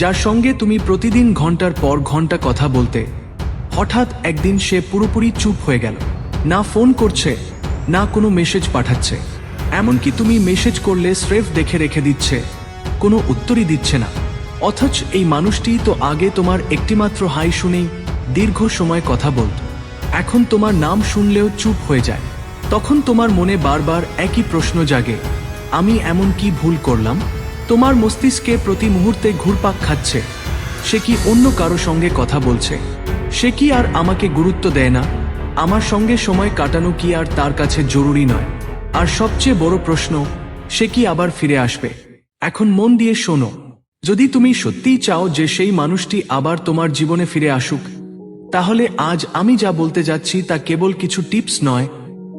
যার সঙ্গে তুমি প্রতিদিন ঘণ্টার পর ঘণ্টা কথা বলতে। হঠাৎ একদিন সে পুরোপুরি চুপ হয়ে গেল। না ফোন করছে, না কোনো মেসেজ পাঠাচ্ছে। এমনকি তুমি মেসেজ করলে স্রেফ দেখে রেখে দিচ্ছে। কোনো উত্তরই দিচ্ছে না। অথচ এই মানুষটি তো আগে তোমার একটিমাত্র হাই শুনেই দীর্ঘ সময় কথা বলত। এখন তোমার নাম শুনলেও চুপ হয়ে যায়। তখন তোমার মনে বারবার একই প্রশ্ন জাগে, আমি এমন কি ভুল করলাম? তোমার মস্তিষ্কে প্রতি মুহূর্তে ঘুরপাক খাচ্ছে। সে কি অন্য কারও সঙ্গে কথা বলছে? সে কি আর আমাকে গুরুত্ব দেয় না? আমার সঙ্গে সময় কাটানো কি আর তার কাছে জরুরি নয়? আর সবচেয়ে বড় প্রশ্ন, সে কি আবার ফিরে আসবে? এখন মন দিয়ে শোনো। যদি তুমি সত্যিই চাও যে সেই মানুষটি আবার তোমার জীবনে ফিরে আসুক, তাহলে আজ আমি যা বলতে যাচ্ছি তা কেবল কিছু টিপস নয়,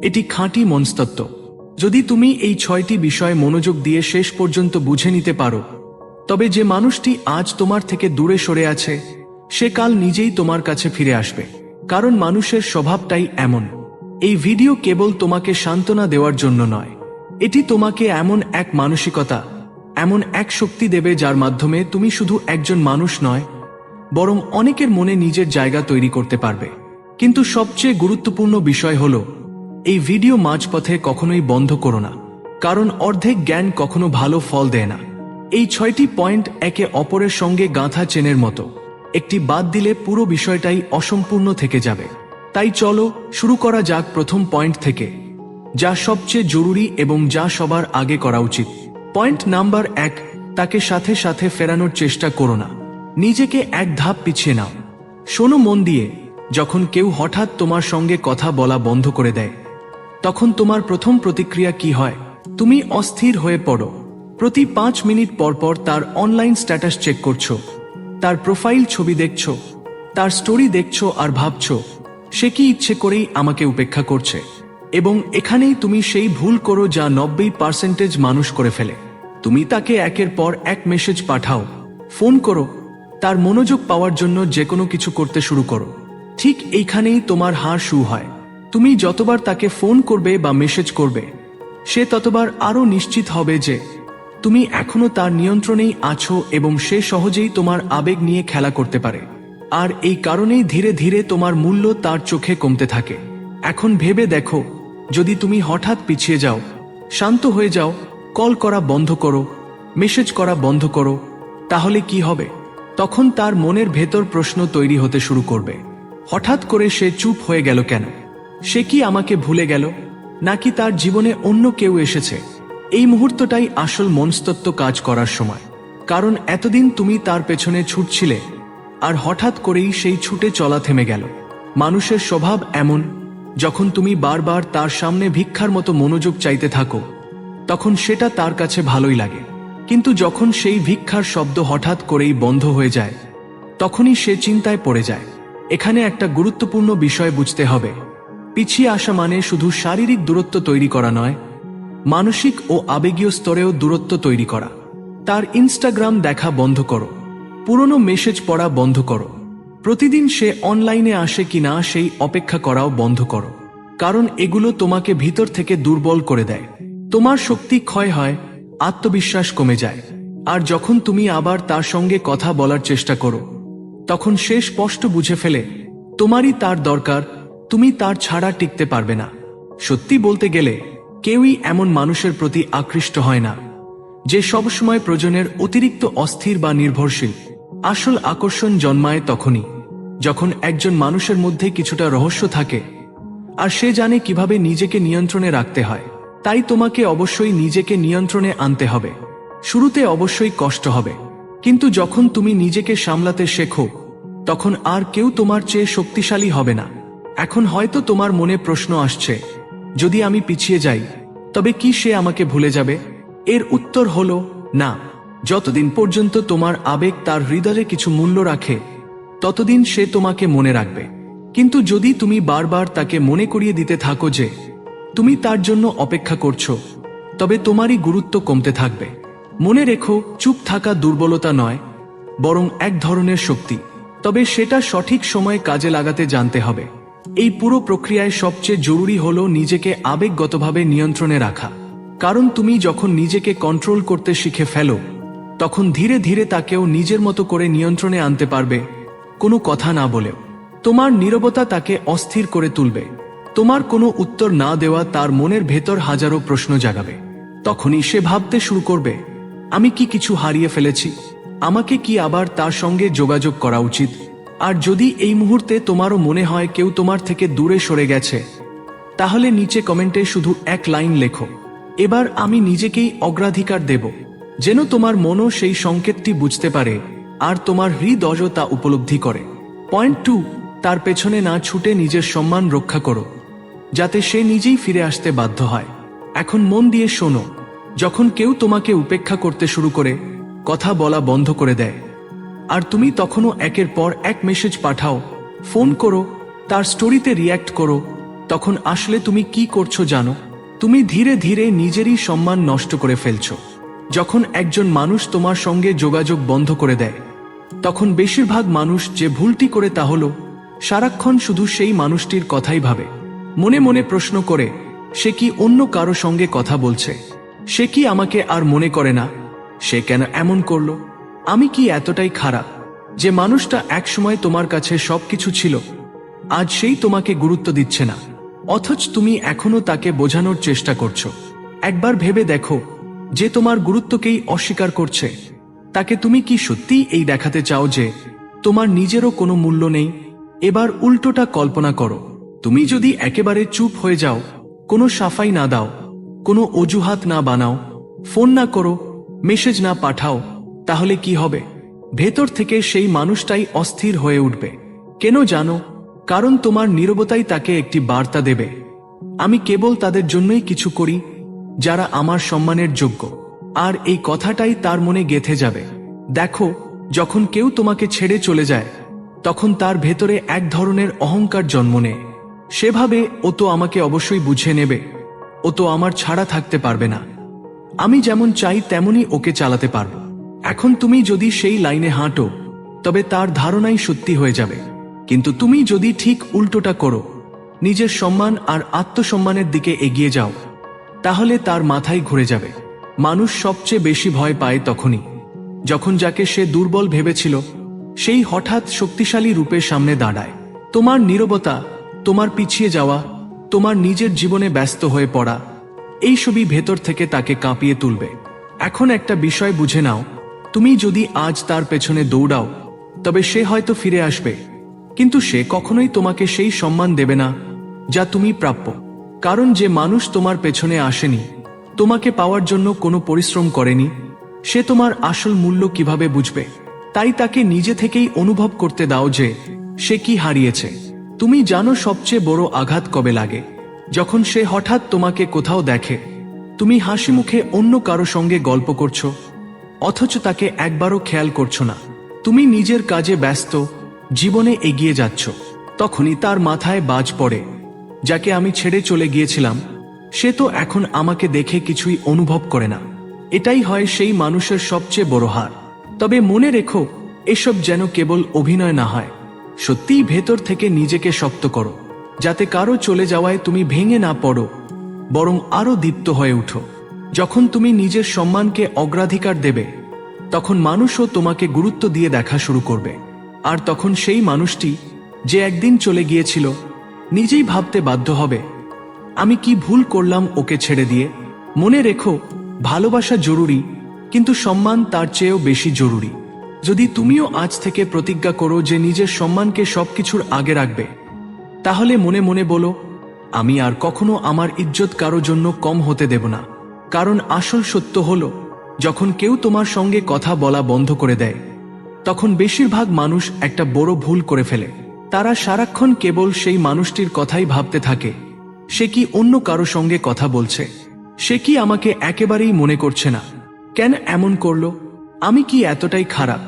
এটি খাঁটি মনস্তত্ব যদি তুমি এই ছয়টি বিষয়ে মনোযোগ দিয়ে শেষ পর্যন্ত বুঝে নিতে পারো, তবে যে মানুষটি আজ তোমার থেকে দূরে সরে আছে, সে কাল নিজেই তোমার কাছে ফিরে আসবে, কারণ মানুষের স্বভাবটাই এমন। এই ভিডিও কেবল তোমাকে সান্ত্বনা দেওয়ার জন্য নয়, এটি তোমাকে এমন এক মানসিকতা, এমন এক শক্তি দেবে যার মাধ্যমে তুমি শুধু একজন মানুষ নয়, বরং অনেকের মনে নিজের জায়গা তৈরি করতে পারবে। কিন্তু সবচেয়ে গুরুত্বপূর্ণ বিষয় হল এই ভিডিও মাঝপথে কখনোই বন্ধ করো না, কারণ অর্ধেক জ্ঞান কখনো ভালো ফল দেয় না। এই ছয়টি পয়েন্ট একে অপরের সঙ্গে গাঁথা চেনের মতো। একটি বাদ দিলে পুরো বিষয়টাই অসম্পূর্ণ থেকে যাবে। তাই চলো শুরু করা যাক প্রথম পয়েন্ট থেকে, যা সবচেয়ে জরুরি এবং যা সবার আগে করা উচিত। পয়েন্ট নাম্বার এক, তাকে সাথে সাথে ফেরানোর চেষ্টা করো না। নিজেকে এক ধাপ পিছিয়ে নাও। শোনো মন দিয়ে, যখন কেউ হঠাৎ তোমার সঙ্গে কথা বলা বন্ধ করে দেয় তখন তোমার প্রথম প্রতিক্রিয়া কি হয়? তুমি অস্থির হয়ে পড়ো। প্রতি পাঁচ মিনিট পর পর তার অনলাইন স্ট্যাটাস চেক করছ। তার প্রোফাইল ছবি দেখছ। তার স্টোরি দেখছ আর ভাবছ, সে কি ইচ্ছে করেই আমাকে উপেক্ষা করছে? এবং এখানেই তুমি সেই ভুল করো যা নব্বই পার্সেন্টেজ মানুষ করে ফেলে। তুমি তাকে একের পর এক মেসেজ পাঠাও। ফোন করো। তার মনোযোগ পাওয়ার জন্য যে কোনো কিছু করতে শুরু করো। ঠিক এইখানেই তোমার হার শু হয়। তুমি যতবার তাকে ফোন করবে বা মেসেজ করবে, সে ততবার আরও নিশ্চিত হবে যে তুমি এখনও তার নিয়ন্ত্রণেই আছো এবং সে সহজেই তোমার আবেগ নিয়ে খেলা করতে পারে। আর এই কারণেই ধীরে ধীরে তোমার মূল্য তার চোখে কমতে থাকে। এখন ভেবে দেখো, যদি তুমি হঠাৎ পিছিয়ে যাও, শান্ত হয়ে যাও, কল করা বন্ধ করো, মেসেজ করা বন্ধ করো, তাহলে কি হবে? তখন তার মনের ভেতর প্রশ্ন তৈরি হতে শুরু করবে। হঠাৎ করে সে চুপ হয়ে গেল কেন? সে কি আমাকে ভুলে গেল, নাকি তার জীবনে অন্য কেউ এসেছে? এই মুহূর্তটাই আসল মনস্তত্ব কাজ করার সময়। কারণ এতদিন তুমি তার পেছনে ছুটছিলে, আর হঠাৎ করেই সেই ছুটে চলা থেমে গেল। মানুষের স্বভাব এমন, যখন তুমি বারবার তার সামনে ভিক্ষার মতো মনোযোগ চাইতে থাকো, তখন সেটা তার কাছে ভালোই লাগে। কিন্তু যখন সেই ভিক্ষার শব্দ হঠাৎ করেই বন্ধ হয়ে যায়, তখনই সে চিন্তায় পড়ে যায়। এখানে একটা গুরুত্বপূর্ণ বিষয় বুঝতে হবে। পিছিয়ে আসা মানে শুধু শারীরিক দূরত্ব তৈরি করা নয়, মানসিক ও আবেগীয় স্তরেও দূরত্ব তৈরি করা। তার ইনস্টাগ্রাম দেখা বন্ধ করো, পুরনো মেসেজ পড়া বন্ধ করো। প্রতিদিন সে অনলাইনে আসে কি না সেই অপেক্ষা করাও বন্ধ করো। কারণ এগুলো তোমাকে ভিতর থেকে দুর্বল করে দেয়। তোমার শক্তি ক্ষয় হয়, আত্মবিশ্বাস কমে যায়। আর যখন তুমি আবার তার সঙ্গে কথা বলার চেষ্টা করো, তখন সে স্পষ্ট বুঝে ফেলে, তোমারই তার দরকার তুমি তার ছাড়া টিকতে পারবে না। সত্যি বলতে গেলে, কেউই এমন মানুষের প্রতি আকৃষ্ট হয় না, যে সবসময় প্রয়োজনের অতিরিক্ত অস্থির বা নির্ভরশীল। আসল আকর্ষণ জন্মায় তখনই, যখন একজন মানুষের মধ্যে কিছুটা রহস্য থাকে, আর সে জানে কীভাবে নিজেকে নিয়ন্ত্রণে রাখতে হয়। তাই তোমাকে অবশ্যই নিজেকে নিয়ন্ত্রণে আনতে হবে। শুরুতে অবশ্যই কষ্ট হবে, কিন্তু যখন তুমি নিজেকে সামলাতে শেখো, তখন আর কেউ তোমার চেয়ে শক্তিশালী হবে না। এখন হয়তো তোমার মনে প্রশ্ন আসছে, যদি আমি পিছিয়ে যাই, তবে কি সে আমাকে ভুলে যাবে? এর উত্তর হল, না। যতদিন পর্যন্ত তোমার আবেগ তার হৃদয়ে কিছু মূল্য রাখে, ততদিন সে তোমাকে মনে রাখবে। কিন্তু যদি তুমি বারবার তাকে মনে করিয়ে দিতে থাকো যে, তুমি তার জন্য অপেক্ষা করছ, তবে তোমারই গুরুত্ব কমতে থাকবে। মনে রেখো, চুপ থাকা দুর্বলতা নয়, বরং এক ধরনের শক্তি। তবে সেটা সঠিক সময়ে কাজে লাগাতে জানতে হবে। এই পুরো প্রক্রিয়ায় সবচেয়ে জরুরি হলো নিজেকে আবেগগতভাবে নিয়ন্ত্রণে রাখা। কারণ তুমি যখন নিজেকে কন্ট্রোল করতে শিখে ফেলো, তখন ধীরে ধীরে তাকেও নিজের মতো করে নিয়ন্ত্রণে আনতে পারবে, কোনো কথা না বলেও। তোমার নীরবতা তাকে অস্থির করে তুলবে। তোমার কোনো উত্তর না দেওয়া তার মনের ভেতর হাজারো প্রশ্ন জাগাবে। তখনই সে ভাবতে শুরু করবে, আমি কি কিছু হারিয়ে ফেলেছি? আমাকে কি আবার তার সঙ্গে যোগাযোগ করা উচিত? আর যদি এই মুহূর্তে তোমারও মনে হয় কেউ তোমার থেকে দূরে সরে গেছে, তাহলে নিচে কমেন্টে শুধু এক লাইন লেখো। এবার আমি নিজেকেই অগ্রাধিকার দেব, যেন তোমার মনও সেই সংকেতটি বুঝতে পারে আর তোমার হৃদয় তা উপলব্ধি করে। পয়েন্ট টু, তার পেছনে না ছুটে নিজের সম্মান রক্ষা করো, যাতে সে নিজেই ফিরে আসতে বাধ্য হয়। এখন মন দিয়ে শোনো, যখন কেউ তোমাকে উপেক্ষা করতে শুরু করে, কথা বলা বন্ধ করে দেয়। আর তুমি তখনও একের পর এক মেসেজ পাঠাও। ফোন করো, তার স্টোরিতে রিয়্যাক্ট করো। তখন আসলে তুমি কি করছ জানো? তুমি ধীরে ধীরে নিজেরই সম্মান নষ্ট করে ফেলছো। যখন একজন মানুষ তোমার সঙ্গে যোগাযোগ বন্ধ করে দেয়, তখন বেশিরভাগ মানুষ যে ভুলটি করে তা হলো, সারাক্ষণ শুধু সেই মানুষটির কথাই ভাবে। মনে মনে প্রশ্ন করে, সে কি অন্য কারও সঙ্গে কথা বলছে? সে কি আমাকে আর মনে করে না? সে কেন এমন করল? আমি কি এতটাই খারাপ যে মানুষটা একসময় তোমার কাছে সবকিছু ছিল, আজ সেই তোমাকে গুরুত্ব দিচ্ছে না। অথচ তুমি এখনও তাকে বোঝানোর চেষ্টা করছ। একবার ভেবে দেখো যে তোমার গুরুত্বকেই অস্বীকার করছে। তাকে তুমি কি সত্যি এই দেখাতে চাও যে তোমার নিজেরও কোনো মূল্য নেই? এবার উল্টোটা কল্পনা করো। তুমি যদি একেবারে চুপ হয়ে যাও, কোনো সাফাই না দাও, কোনো অজুহাত না বানাও, ফোন না করো, মেসেজ না পাঠাও তাহলে কি হবে? ভেতর থেকে সেই মানুষটাই অস্থির হয়ে উঠবে। কেন জানো? কারণ তোমার নীরবতাই তাকে একটি বার্তা দেবে। আমি কেবল তাদের জন্যই কিছু করি, যারা আমার সম্মানের যোগ্য। আর এই কথাটাই তার মনে গেথে যাবে। দেখো, যখন কেউ তোমাকে ছেড়ে চলে যায়, তখন তার ভেতরে এক ধরনের অহংকার জন্ম নেয়। সেভাবে ও তো আমাকে অবশ্যই বুঝে নেবে। ও তো আমার ছাড়া থাকতে পারবে না। আমি যেমন চাই, তেমনই ওকে চালাতে পারব। এখন তুমি যদি সেই লাইনে হাঁটো, তবে তার ধারণাই সত্যি হয়ে যাবে। কিন্তু তুমি যদি ঠিক উল্টোটা করো, নিজের সম্মান আর আত্মসম্মানের দিকে এগিয়ে যাও, তাহলে তার মাথায় ঘুরে যাবে। মানুষ সবচেয়ে বেশি ভয় পায় তখনই, যখন যাকে সে দুর্বল ভেবেছিল, সেই হঠাৎ শক্তিশালী রূপে সামনে দাঁড়ায়। তোমার নীরবতা, তোমার পিছিয়ে যাওয়া, তোমার নিজের জীবনে ব্যস্ত হয়ে পড়া, এই সবই ভেতর থেকে তাকে কাঁপিয়ে তুলবে। এখন একটা বিষয় বুঝে নাও তুমি যদি আজ তার পেছনে দৌড়াও, তবে সে হয়তো ফিরে আসবে। কিন্তু সে কখনোই তোমাকে সেই সম্মান দেবে না, যা তুমি প্রাপ্য। কারণ যে মানুষ তোমার পেছনে আসেনি, তোমাকে পাওয়ার জন্য কোনো পরিশ্রম করেনি, সে তোমার আসল মূল্য কীভাবে বুঝবে? তাই তাকে নিজে থেকেই অনুভব করতে দাও যে, সে কি হারিয়েছে। তুমি জানো সবচেয়ে বড় আঘাত কবে লাগে। যখন সে হঠাৎ তোমাকে কোথাও দেখে, তুমি হাসি মুখে অন্য কারও সঙ্গে গল্প করছ অথচ তাকে একবারও খেয়াল করছ না। তুমি নিজের কাজে ব্যস্ত, জীবনে এগিয়ে যাচ্ছ। তখনই তার মাথায় বাজ পড়ে, যাকে আমি ছেড়ে চলে গিয়েছিলাম, সে তো এখন আমাকে দেখে কিছুই অনুভব করে না। এটাই হয় সেই মানুষের সবচেয়ে বড় হার। তবে মনে রেখো, এসব যেন কেবল অভিনয় না হয়। সত্যিই ভেতর থেকে নিজেকে শক্ত করো। যাতে কারও চলে যাওয়ায় তুমি ভেঙে না পড়ো, বরং আরও দীপ্ত হয়ে উঠো। যখন তুমি নিজের সম্মানকে অগ্রাধিকার দেবে, তখন মানুষও তোমাকে গুরুত্ব দিয়ে দেখা শুরু করবে। আর তখন সেই মানুষটি যে একদিন চলে গিয়েছিল, নিজেই ভাবতে বাধ্য হবে, আমি কি ভুল করলাম ওকে ছেড়ে দিয়ে? মনে রেখো, ভালোবাসা জরুরি, কিন্তু সম্মান তার চেয়েও বেশি জরুরি। যদি তুমিও আজ থেকে প্রতিজ্ঞা করো যে নিজের সম্মানকে সবকিছুর আগে রাখবে, তাহলে মনে মনে বলো, আমি আর কখনো আমার ইজ্জত কারও জন্য কম হতে দেব না। কারণ আসল সত্য হলো, যখন কেউ তোমার সঙ্গে কথা বলা বন্ধ করে দেয়, তখন বেশিরভাগ মানুষ একটা বড় ভুল করে ফেলে। তারা সারাক্ষণ কেবল সেই মানুষটির কথাই ভাবতে থাকে, সে কি অন্য কারও সঙ্গে কথা বলছে? সে কি আমাকে একেবারেই মনে করছে না? কেন এমন করল? আমি কি এতটাই খারাপ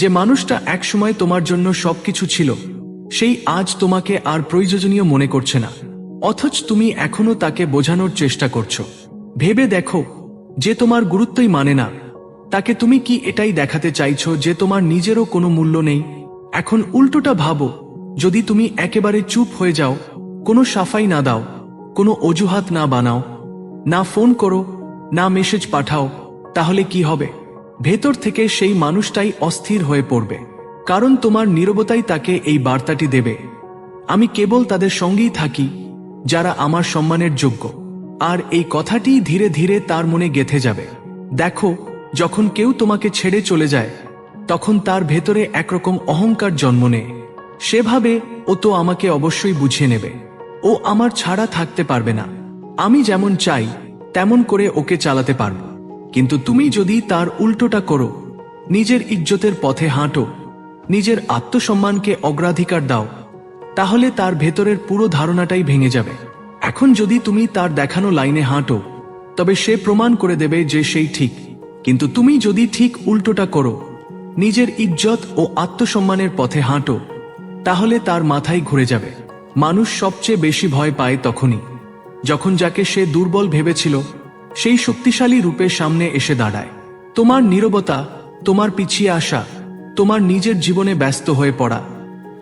যে মানুষটা একসময় তোমার জন্য সবকিছু ছিল, সেই আজ তোমাকে আর প্রয়োজনীয় মনে করছে না, অথচ তুমি এখনও তাকে বোঝানোর চেষ্টা করছ। ভেবে দেখো, যে তোমার গুরুত্বই মানে না। তাকে তুমি কি এটাই দেখাতে চাইছো যে তোমার নিজেরও কোনো মূল্য নেই? এখন উল্টোটা ভাবো, যদি তুমি একেবারে চুপ হয়ে যাও, কোনো সাফাই না দাও, কোনো অজুহাত না বানাও, না ফোন করো, না মেসেজ পাঠাও, তাহলে কি হবে? ভেতর থেকে সেই মানুষটাই অস্থির হয়ে পড়বে। কারণ তোমার নীরবতাই তাকে এই বার্তাটি দেবে। আমি কেবল তাদের সঙ্গেই থাকি, যারা আমার সম্মানের যোগ্য। আর এই কথাটি ধীরে ধীরে তার মনে গেথে যাবে। দেখো, যখন কেউ তোমাকে ছেড়ে চলে যায়, তখন তার ভেতরে একরকম অহংকার জন্ম নেয়। সেভাবে ও তো আমাকে অবশ্যই বুঝিয়ে নেবে। ও আমার ছাড়া থাকতে পারবে না। আমি যেমন চাই, তেমন করে ওকে চালাতে পারব। কিন্তু তুমি যদি তার উল্টোটা করো, নিজের ইজ্জতের পথে হাঁটো, নিজের আত্মসম্মানকে অগ্রাধিকার দাও, তাহলে তার ভেতরের পুরো ধারণাটাই ভেঙে যাবে। এখন যদি তুমি তার দেখানো লাইনে হাঁটো, তবে সে প্রমাণ করে দেবে যে সেই ঠিক। কিন্তু তুমি যদি ঠিক উল্টোটা করো, নিজের ইজ্জত ও আত্মসম্মানের পথে হাঁটো, তাহলে তার মাথায় ঘুরে যাবে। মানুষ সবচেয়ে বেশি ভয় পায় তখনই, যখন যাকে সে দুর্বল ভেবেছিল, সেই শক্তিশালী রূপে সামনে এসে দাঁড়ায়। তোমার নীরবতা, তোমার পিছিয়ে আসা, তোমার নিজের জীবনে ব্যস্ত হয়ে পড়া,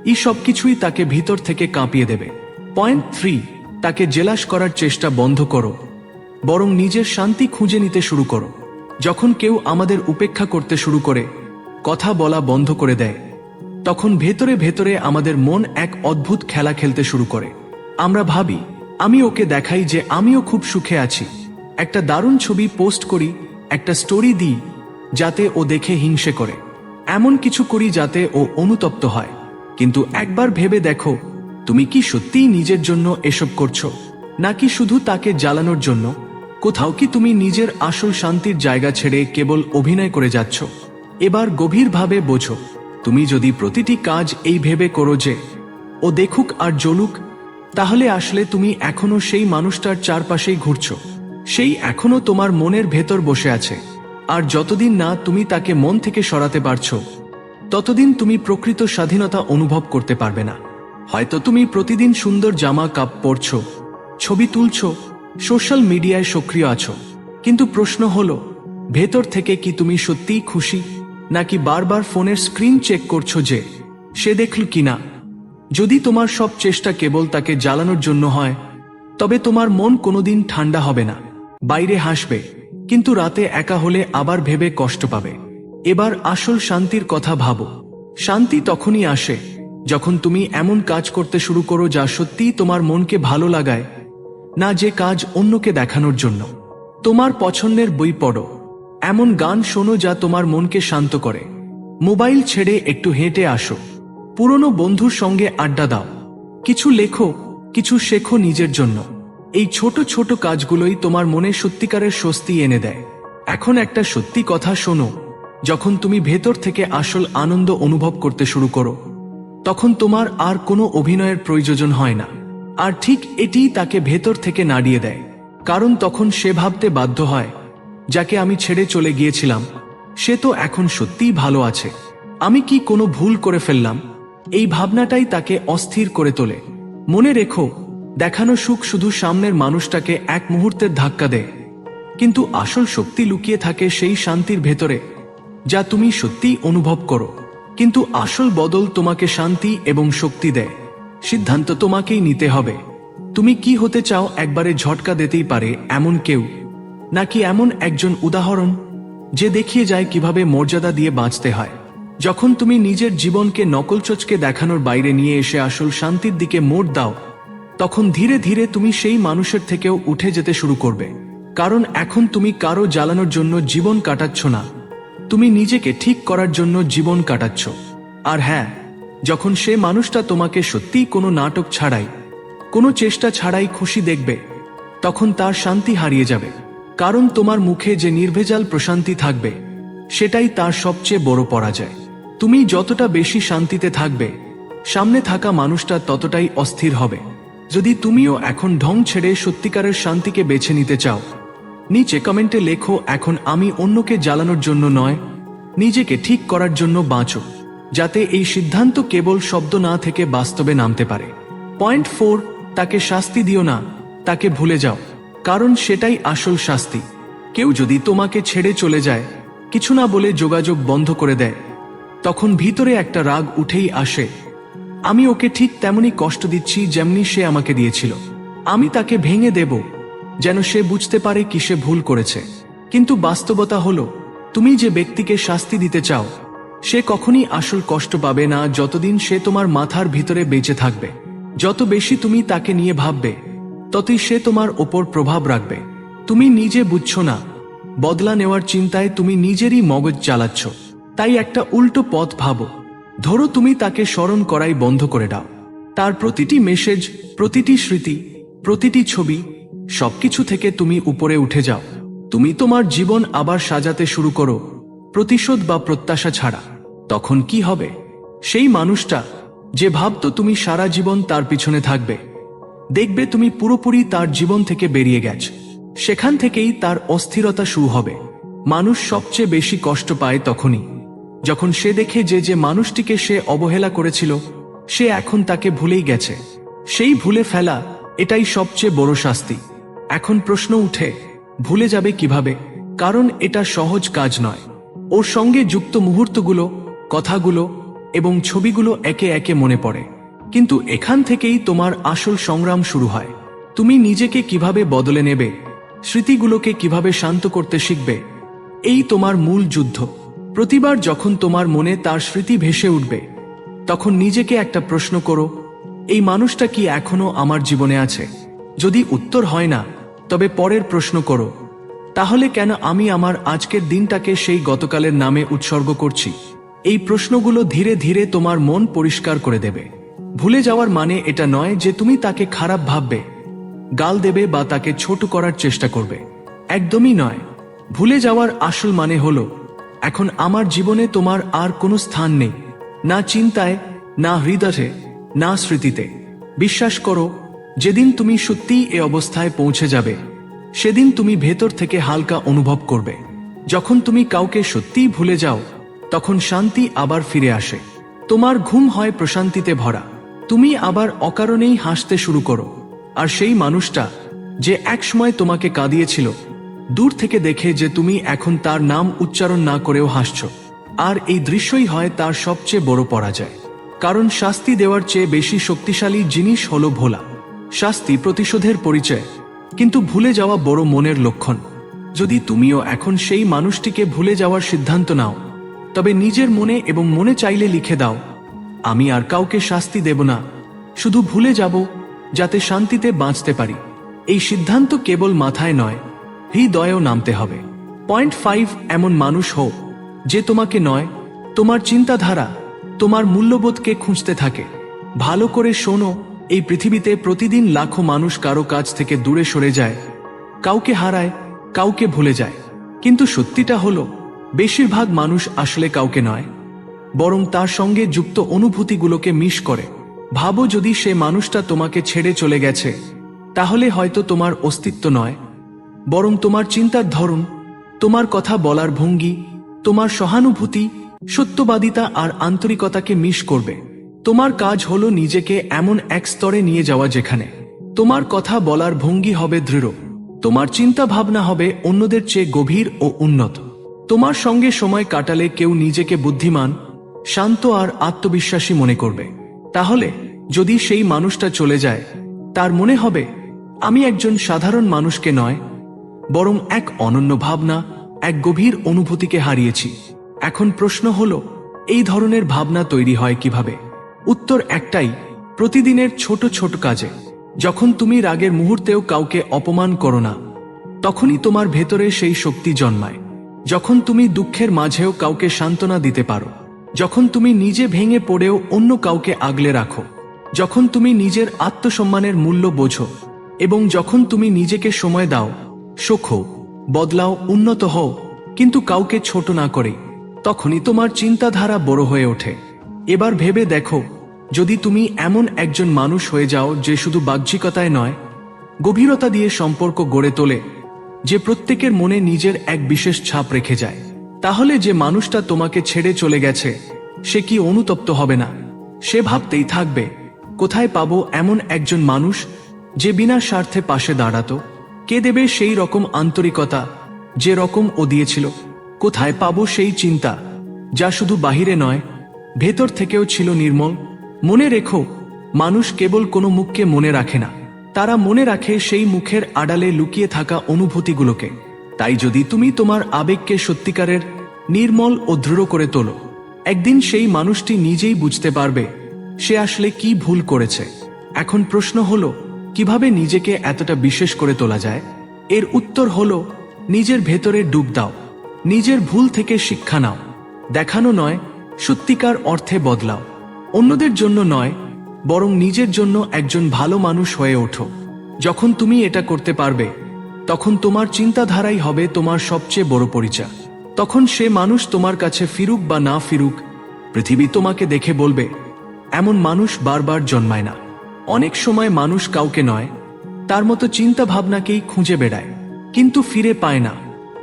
এই সব কিছুই তাকে ভিতর থেকে কাঁপিয়ে দেবে। পয়েন্ট থ্রি তাকে জেলাস করার চেষ্টা বন্ধ করো, বরং নিজের শান্তি খুঁজে নিতে শুরু করো। যখন কেউ আমাদের উপেক্ষা করতে শুরু করে, কথা বলা বন্ধ করে দেয়, তখন ভেতরে ভেতরে আমাদের মন এক অদ্ভুত খেলা খেলতে শুরু করে। আমরা ভাবি, আমি ওকে দেখাই যে আমিও খুব সুখে আছি। একটা দারুণ ছবি পোস্ট করি, একটা স্টোরি দিই, যাতে ও দেখে হিংসে করে। এমন কিছু করি যাতে ও অনুতপ্ত হয়। কিন্তু একবার ভেবে দেখো তুমি কি সত্যিই নিজের জন্য এসব করছ? নাকি শুধু তাকে জ্বালানোর জন্য? কোথাও কি তুমি নিজের আসল শান্তির জায়গা ছেড়ে কেবল অভিনয় করে যাচ্ছ? এবার গভীরভাবে বোঝো, তুমি যদি প্রতিটি কাজ এই ভেবে করো যে, ও দেখুক আর জ্বলুক, তাহলে আসলে তুমি এখনও সেই মানুষটার চারপাশেই ঘুরছো। সেই এখনও তোমার মনের ভেতর বসে আছে। আর যতদিন না তুমি তাকে মন থেকে সরাতে পারছ, ততদিন তুমি প্রকৃত স্বাধীনতা অনুভব করতে পারবে না। হয়তো তুমি প্রতিদিন সুন্দর জামা কাপ পরছো, ছবি তুলছো, সোশ্যাল মিডিয়ায় সক্রিয় আছো। কিন্তু প্রশ্ন হলো, ভেতর থেকে কি তুমি সত্যিই খুশি? নাকি বারবার ফোনের স্ক্রিন চেক করছ যে সে দেখল কিনা? যদি তোমার সব চেষ্টা কেবল তাকে জ্বালানোর জন্য হয়, তবে তোমার মন কোনোদিন ঠান্ডা হবে না, বাইরে হাসবে, কিন্তু রাতে একা হলে আবার ভেবে কষ্ট পাবে। এবার আসল শান্তির কথা ভাবো। শান্তি তখনই আসে যখন তুমি এমন কাজ করতে শুরু করো যা সত্যিই তোমার মনকে ভালো লাগায়, না যে কাজ অন্যকে দেখানোর জন্য। তোমার পছন্দের বই পড়ো। এমন গান শোনো যা তোমার মনকে শান্ত করে। মোবাইল ছেড়ে একটু হেঁটে আসো। পুরনো বন্ধুর সঙ্গে আড্ডা দাও। কিছু লেখো, কিছু শেখো নিজের জন্য। এই ছোট ছোট কাজগুলোই তোমার মনে সত্যিকারের স্বস্তি এনে দেয়। এখন একটা সত্যি কথা শোনো। যখন তুমি ভেতর থেকে আসল আনন্দ অনুভব করতে শুরু করো তখন তোমার আর কোনো অভিনয়ের প্রয়োজন হয় না। আর ঠিক এটিই তাকে ভেতর থেকে নাড়িয়ে দেয়। কারণ তখন সে ভাবতে বাধ্য হয়, যাকে আমি ছেড়ে চলে গিয়েছিলাম, সে তো এখন সত্যিই ভালো আছে। আমি কি কোনো ভুল করে ফেললাম? এই ভাবনাটাই তাকে অস্থির করে তোলে। মনে রেখো, দেখানো সুখ শুধু সামনের মানুষটাকে এক মুহূর্তের ধাক্কা দেয়। কিন্তু আসল শক্তি লুকিয়ে থাকে সেই শান্তির ভেতরে, যা তুমি সত্যিই অনুভব করো। কিন্তু আসল বদল তোমাকে শান্তি এবং শক্তি দেয়। সিদ্ধান্ত তোমাকেই নিতে হবে। তুমি কি হতে চাও একবারে ঝটকা দিতেই পারে এমন কেউ? নাকি এমন একজন উদাহরণ যে দেখিয়ে যায় কীভাবে মর্যাদা দিয়ে বাঁচতে হয়? যখন তুমি নিজের জীবনকে নকলচোচকে দেখানোর বাইরে নিয়ে এসে আসল শান্তির দিকে মোড় দাও, তখন ধীরে ধীরে তুমি সেই মানুষের থেকেও উঠে যেতে শুরু করবে। কারণ এখন তুমি কারও জ্বালানোর জন্য জীবন কাটাচ্ছ না। তুমি নিজেকে ঠিক করার জন্য জীবন কাটাচ্ছ। আর হ্যাঁ যখন সে মানুষটা তোমাকে সত্যি কোনো নাটক ছাড়াই, কোনো চেষ্টা ছাড়াই খুশি দেখবে, তখন তার শান্তি হারিয়ে যাবে। কারণ তোমার মুখে যে নির্ভেজাল প্রশান্তি থাকবে, সেটাই তার সবচেয়ে বড় পরাজয়। তুমি যতটা বেশি শান্তিতে থাকবে, সামনে থাকা মানুষটা ততটাই অস্থির হবে। যদি তুমিও এখন ঢং ছেড়ে সত্যিকারের শান্তিকে বেছে নিতে চাও নিচে কমেন্টে লেখো, এখন আমি অন্যকে জ্বালানোর জন্য নয়, নিজেকে ঠিক করার জন্য বাঁচো, যাতে এই সিদ্ধান্ত কেবল শব্দ না থেকে বাস্তবে নামতে পারে। পয়েন্ট ফোর, তাকে শাস্তি দিও না, তাকে ভুলে যাও, কারণ সেটাই আসল শাস্তি। কেউ যদি তোমাকে ছেড়ে চলে যায়, কিছু না বলে যোগাযোগ বন্ধ করে দেয়, তখন ভিতরে একটা রাগ উঠেই আসে, আমি ওকে ঠিক তেমনই কষ্ট দিচ্ছি যেমনি সে আমাকে দিয়েছিল, আমি তাকে ভেঙে দেব যেন সে বুঝতে পারে কি সে ভুল করেছে। কিন্তু বাস্তবতা হলো, তুমি যে ব্যক্তিকে শাস্তি দিতে চাও, সে কখনই আসল কষ্ট পাবে না যতদিন সে তোমার মাথার ভিতরে বেঁচে থাকবে। যত বেশি তুমি তাকে নিয়ে ভাববে, ততই সে তোমার ওপর প্রভাব রাখবে। তুমি নিজে বুঝছ না, বদলা নেওয়ার চিন্তায় তুমি নিজেরই মগজ চালাচ্ছ। তাই একটা উল্টো পথ ভাবো, ধরো তুমি তাকে স্মরণ করাই বন্ধ করে দাও। তার প্রতিটি মেসেজ প্রতিটি স্মৃতি, প্রতিটি ছবি সবকিছু থেকে তুমি উপরে উঠে যাও। তুমি তোমার জীবন আবার সাজাতে শুরু করো। প্রতিশোধ বা প্রত্যাশা ছাড়া। তখন কি হবে? সেই মানুষটা যে ভাবতো তুমি সারা জীবন তার পিছনে থাকবে। দেখবে তুমি পুরোপুরি তার জীবন থেকে বেরিয়ে গেছ। সেখান থেকেই তার অস্থিরতা শুরু হবে। মানুষ সবচেয়ে বেশি কষ্ট পায় তখনই। যখন সে দেখে যে যে মানুষটিকে সে অবহেলা করেছিল, সে এখন তাকে ভুলেই গেছে। সেই ভুলে ফেলা এটাই সবচেয়ে বড় শাস্তি। এখন প্রশ্ন উঠে, ভুলে যাবে কীভাবে? কারণ এটা সহজ কাজ নয়। ওর সঙ্গে যুক্ত মুহূর্তগুলো, কথাগুলো এবং ছবিগুলো একে একে মনে পড়ে। কিন্তু এখান থেকেই তোমার আসল সংগ্রাম শুরু হয়। তুমি নিজেকে কীভাবে বদলে নেবে, স্মৃতিগুলোকে কীভাবে শান্ত করতে শিখবে, এই তোমার মূল যুদ্ধ। প্রতিবার যখন তোমার মনে তার স্মৃতি ভেসে উঠবে, তখন নিজেকে একটা প্রশ্ন করো, এই মানুষটা কি এখনও আমার জীবনে আছে? যদি উত্তর হয় না তবে পরের প্রশ্ন করো। তাহলে কেন আমি আমার আজকের দিনটাকে সেই গতকালের নামে উৎসর্গ করছি? এই প্রশ্নগুলো ধীরে ধীরে তোমার মন পরিষ্কার করে দেবে। ভুলে যাওয়ার মানে এটা নয় যে তুমি তাকে খারাপ ভাববে, গাল দেবে বা তাকে ছোট করার চেষ্টা করবে। একদমই নয়। ভুলে যাওয়ার আসল মানে হলো, এখন আমার জীবনে তোমার আর কোনো স্থান নেই, না চিন্তায়, না হৃদয়ে, না স্মৃতিতে। বিশ্বাস করো যেদিন তুমি সত্যিই এ অবস্থায় পৌঁছে যাবে, সেদিন তুমি ভেতর থেকে হালকা অনুভব করবে। যখন তুমি কাউকে সত্যিই ভুলে যাও, তখন শান্তি আবার ফিরে আসে। তোমার ঘুম হয় প্রশান্তিতে ভরা। তুমি আবার অকারণেই হাসতে শুরু করো। আর সেই মানুষটা, যে একসময় তোমাকে কাঁদিয়েছিল, দূর থেকে দেখে যে তুমি এখন তার নাম উচ্চারণ না করেও হাসছ। আর এই দৃশ্যই হয় তার সবচেয়ে বড় পরাজয়। কারণ শাস্তি দেওয়ার চেয়ে বেশি শক্তিশালী জিনিস হলো ভোলা। শাস্তি প্রতিশোধের পরিচয়। কিন্তু ভুলে যাওয়া বড় মনের লক্ষণ। যদি তুমিও এখন সেই মানুষটিকে ভুলে যাওয়ার সিদ্ধান্ত নাও, তবে নিজের মনে এবং মনে চাইলে লিখে দাও, আমি আর কাউকে শাস্তি দেব না, শুধু ভুলে যাব, যাতে শান্তিতে বাঁচতে পারি। এই সিদ্ধান্ত কেবল মাথায় নয়, হৃদয়েও নামতে হবে। পয়েন্ট ফাইভ, এমন মানুষ হোক যে তোমাকে নয়, তোমার চিন্তাধারা, তোমার মূল্যবোধকে খুঁজতে থাকে। ভালো করে শোনো এই পৃথিবীতে প্রতিদিন লাখো মানুষ কারও কাছ থেকে দূরে সরে যায়, কাউকে হারায়, কাউকে ভুলে যায়। কিন্তু সত্যিটা হলো, বেশিরভাগ মানুষ আসলে কাউকে নয়, বরং তার সঙ্গে যুক্ত অনুভূতিগুলোকে মিশ করে। ভাবো যদি সে মানুষটা তোমাকে ছেড়ে চলে গেছে, তাহলে হয়তো তোমার অস্তিত্ব নয়, বরং তোমার চিন্তার ধরন, তোমার কথা বলার ভঙ্গি, তোমার সহানুভূতি, সত্যবাদিতা আর আন্তরিকতাকে মিশ করবে। তোমার কাজ হলো নিজেকে এমন এক স্তরে নিয়ে যাওয়া যেখানে। তোমার কথা বলার ভঙ্গি হবে দৃঢ়। তোমার চিন্তা ভাবনা হবে অন্যদের চেয়ে গভীর ও উন্নত। তোমার সঙ্গে সময় কাটালে কেউ নিজেকে বুদ্ধিমান, শান্ত আর আত্মবিশ্বাসী মনে করবে। তাহলে, যদি সেই মানুষটা চলে যায়, তার মনে হবে, আমি একজন সাধারণ মানুষকে নয়, বরং এক অনন্য ভাবনা, এক গভীর অনুভূতিকে হারিয়েছি। এখন প্রশ্ন হলো, এই ধরনের ভাবনা তৈরি হয় কীভাবে? উত্তর একটাই, প্রতিদিনের ছোট ছোট কাজে। যখন তুমি রাগের মুহূর্তেও কাউকে অপমান করো না, তখনই তোমার ভেতরে সেই শক্তি জন্মায়। যখন তুমি দুঃখের মাঝেও কাউকে সান্ত্বনা দিতে পারো, যখন তুমি নিজে ভেঙে পড়েও অন্য কাউকে আগলে রাখো, যখন তুমি নিজের আত্মসম্মানের মূল্য বোঝো এবং যখন তুমি নিজেকে সময় দাও শোখো বদলাও, উন্নত হও, কিন্তু কাউকে ছোট না করে, তখনই তোমার চিন্তাধারা বড় হয়ে ওঠে। এবার ভেবে দেখো যদি তুমি এমন একজন মানুষ হয়ে যাও যে শুধু বাহ্যিকতায় নয়, গভীরতা দিয়ে সম্পর্ক গড়ে তোলে, যে প্রত্যেকের মনে নিজের এক বিশেষ ছাপ রেখে যায়, তাহলে যে মানুষটা তোমাকে ছেড়ে চলে গেছে, সে কি অনুতপ্ত হবে না? সে ভাবতেই থাকবে, কোথায় পাবো এমন একজন মানুষ যে বিনা স্বার্থে পাশে দাঁড়াতো? কে দেবে সেই রকম আন্তরিকতা যে রকম ও দিয়েছিল? কোথায় পাবো সেই চিন্তা যা শুধু বাহিরে নয়, ভেতর থেকেও ছিল নির্মল মনে রেখো, মানুষ কেবল কোনো মুখকে মনে রাখে না। তারা মনে রাখে সেই মুখের আড়ালে লুকিয়ে থাকা অনুভূতিগুলোকে। তাই যদি তুমি তোমার আবেগকে সত্যিকারের, নির্মল ও দৃঢ় করে তোলো, একদিন সেই মানুষটি নিজেই বুঝতে পারবে, সে আসলে কি ভুল করেছে। এখন প্রশ্ন হলো, কীভাবে নিজেকে এতটা বিশেষ করে তোলা যায়? এর উত্তর হলো, নিজের ভেতরে ডুব দাও, নিজের ভুল থেকে শিক্ষা নাও। দেখানো নয়, সত্যিকার অর্থে বদলাও। অন্যদের জন্য নয়, বরং নিজের জন্য একজন ভালো মানুষ হয়ে ওঠো। যখন তুমি এটা করতে পারবে, তখন তোমার চিন্তাধারাই হবে তোমার সবচেয়ে বড় পরিচয়। তখন সে মানুষ তোমার কাছে ফিরুক বা না ফিরুক, পৃথিবী তোমাকে দেখে বলবে, এমন মানুষ বারবার জন্মায় না। অনেক সময় মানুষ কাউকে নয়, তার মতো চিন্তা ভাবনাকেই খুঁজে বেড়ায়, কিন্তু ফিরে পায় না।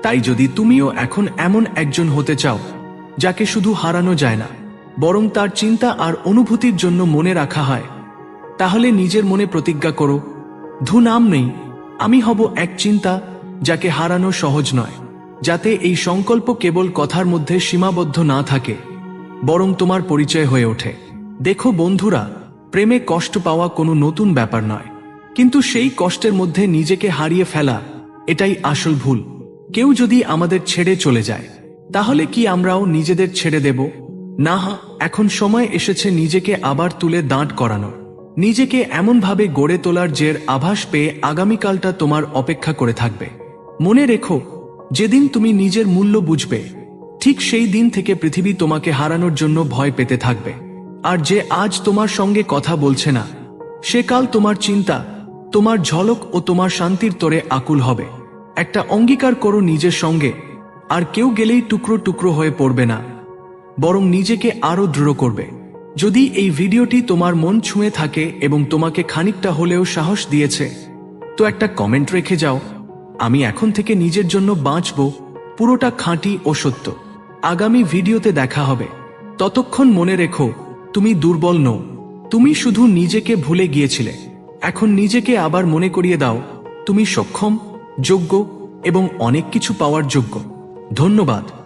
তাই যদি তুমিও এখন এমন একজন হতে চাও, যাকে শুধু হারানো যায় না বরং তার চিন্তা আর অনুভূতির জন্য মনে রাখা হয়। তাহলে নিজের মনে প্রতিজ্ঞা করো, ধু নাম নেই, আমি হব এক চিন্তা যাকে হারানো সহজ নয়, যাতে এই সংকল্প কেবল কথার মধ্যে সীমাবদ্ধ না থাকে, বরং তোমার পরিচয় হয়ে ওঠে। দেখো বন্ধুরা, প্রেমে কষ্ট পাওয়া কোনো নতুন ব্যাপার নয়, কিন্তু সেই কষ্টের মধ্যে নিজেকে হারিয়ে ফেলা, এটাই আসল ভুল। কেউ যদি আমাদের ছেড়ে চলে যায়, তাহলে কি আমরাও নিজেদের ছেড়ে দেব? না এখন সময় এসেছে নিজেকে আবার তুলে দাঁড় করানোর। নিজেকে এমনভাবে গড়ে তোলার জের আভাস পেয়ে আগামীকালটা তোমার অপেক্ষা করে থাকবে। মনে রেখো, যেদিন তুমি নিজের মূল্য বুঝবে, ঠিক সেই দিন থেকে পৃথিবী তোমাকে হারানোর জন্য ভয় পেতে থাকবে। আর যে আজ তোমার সঙ্গে কথা বলছে না, সে কাল তোমার চিন্তা, তোমার ঝলক ও তোমার শান্তির তোরে আকুল হবে। একটা অঙ্গীকার করো নিজের সঙ্গে, আর কেউ গেলেই টুকরো টুকরো হয়ে পড়বে না। বরং নিজেকে আরও দৃঢ় করবে। যদি এই ভিডিওটি তোমার মন ছুঁয়ে থাকে এবং তোমাকে খানিকটা হলেও সাহস দিয়েছে, তো একটা কমেন্ট রেখে যাও। আমি এখন থেকে নিজের জন্য বাঁচব, পুরোটা খাঁটি ও সত্য। আগামী ভিডিওতে দেখা হবে। ততক্ষণ মনে রেখো, তুমি দুর্বল নও। তুমি শুধু নিজেকে ভুলে গিয়েছিলে। এখন নিজেকে আবার মনে করিয়ে দাও, তুমি সক্ষম, যোগ্য এবং অনেক কিছু পাওয়ার যোগ্য। ধন্যবাদ।